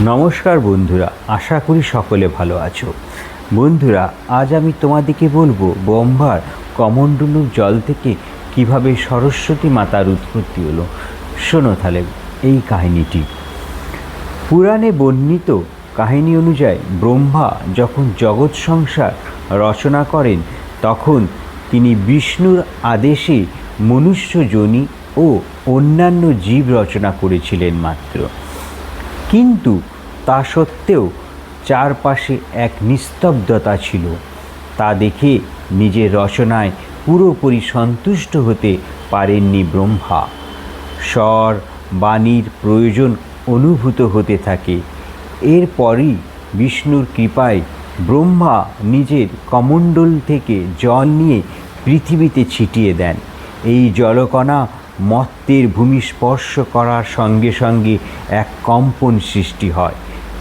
নমস্কার বন্ধুরা, আশা করি সকলে ভালো আছো। বন্ধুরা, আজ আমি তোমাদেরকে বলব বম্বার কমণ্ডলুর জল থেকে কীভাবে সরস্বতী মাতার উৎপত্তি হলো। শোনো তাহলে এই কাহিনীটি। পুরাণে বর্ণিত কাহিনী অনুযায়ী ব্রহ্মা যখন জগৎ সংসার রচনা করেন, তখন তিনি বিষ্ণুর আদেশে মনুষ্য ও অন্যান্য জীব রচনা করেছিলেন মাত্র। কিন্তু তা সত্ত্বেও চারপাশে এক নিস্তব্ধতা ছিল। তা দেখে নিজের রচনায় পুরোপুরি সন্তুষ্ট হতে পারেননি ব্রহ্মা। স্বর, বাণীর প্রয়োজন অনুভূত হতে থাকে। এরপরই বিষ্ণুর কৃপায় ব্রহ্মা নিজের কমণ্ডল থেকে জল নিয়ে পৃথিবীতে ছিটিয়ে দেন। এই জলকণা মত্তের ভূমি স্পর্শ করার সঙ্গে সঙ্গে এক কম্পন সৃষ্টি হয়।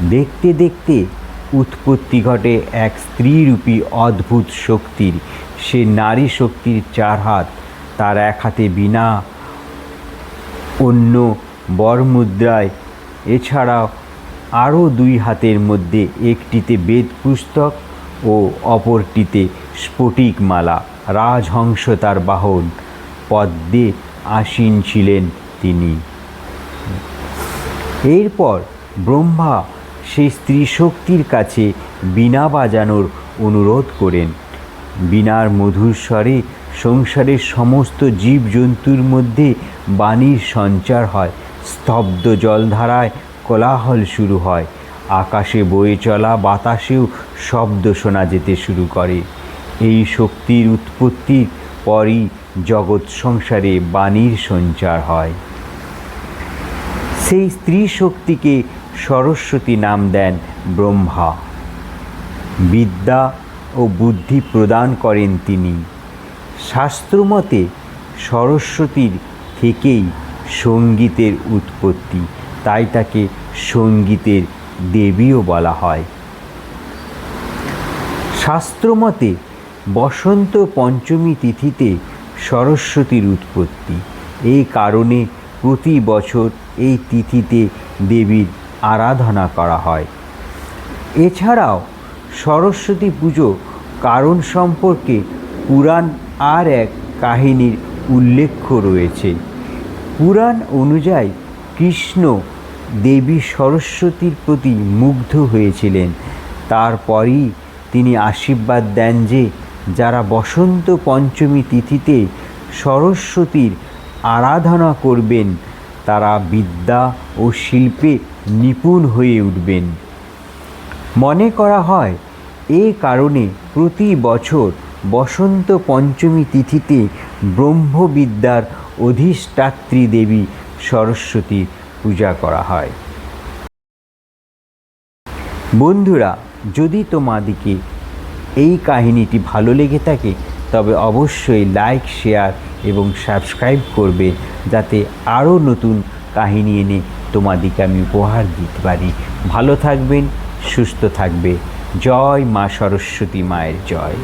দেখতে দেখতে উৎপত্তি ঘটে এক স্ত্রীরূপী অদ্ভুত শক্তির। সে নারী শক্তির চার হাত, তার এক হাতে বিনা অন্য বরমুদ্রায়। এছাড়াও আরও দুই হাতের মধ্যে একটিতে বেদ পুস্তক ও অপরটিতে স্ফটিক মালা রাজহংস তার বাহন। পদ্মে আসীন ছিলেন তিনি। এরপর ব্রহ্মা সেই স্ত্রী শক্তির কাছে বীণা বাজানোর অনুরোধ করেন। বীণার মধুর স্বরে সংসারের সমস্ত জীবজন্তুর মধ্যে বাণীর সঞ্চার হয়। স্তব্ধ জলধারায় কোলাহল শুরু হয়। আকাশে বয়ে চলা বাতাসেও শব্দ শোনা যেতে শুরু করে। এই শক্তির উৎপত্তির পরই জগৎ সংসারে বাণীর সঞ্চার হয়। সেই স্ত্রী শক্তিকে সরস্বতী নাম দেন ব্রহ্মা। বিদ্যা ও বুদ্ধি প্রদান করেন তিনি। শাস্ত্রমতে সরস্বতীর থেকেই সঙ্গীতের উৎপত্তি, তাই তাকে সঙ্গীতের দেবীও বলা হয়। শাস্ত্রমতে বসন্ত পঞ্চমী তিথিতে সরস্বতীর উৎপত্তি এই কারণে প্রতি বছর এই তিথিতে দেবীর আরাধনা করা হয়। এছাড়াও সরস্বতী পুজো কারণ সম্পর্কে পুরাণ আর এক কাহিনীর উল্লেখ রয়েছে। পুরাণ অনুযায়ী কৃষ্ণ দেবী সরস্বতীর প্রতি মুগ্ধ হয়েছিলেন। তারপরই তিনি আশীর্বাদ দেন যে যারা বসন্ত পঞ্চমী তিথিতে সরস্বতীর আরাধনা করবেন, তারা বিদ্যা ও শিল্পে নিপুণ হয়ে উঠবেন। মনে করা হয়, এ কারণে প্রতি বছর বসন্ত পঞ্চমী তিথিতে ব্রহ্মবিদ্যার অধিষ্ঠাত্রী দেবী সরস্বতীর পূজা করা হয়। বন্ধুরা, যদি তোমাদিকে এই কাহিনীটি ভালো লেগে থাকে, তবে অবশ্যই লাইক শেয়ার এবং সাবস্ক্রাইব করবে যাতে আরও নতুন কাহিনী এনে তোমাদিকে আমি উপহার দিতে পারি। ভালো থাকবেন, সুস্থ থাকবে। জয় মা সরস্বতী মায়ের জয়।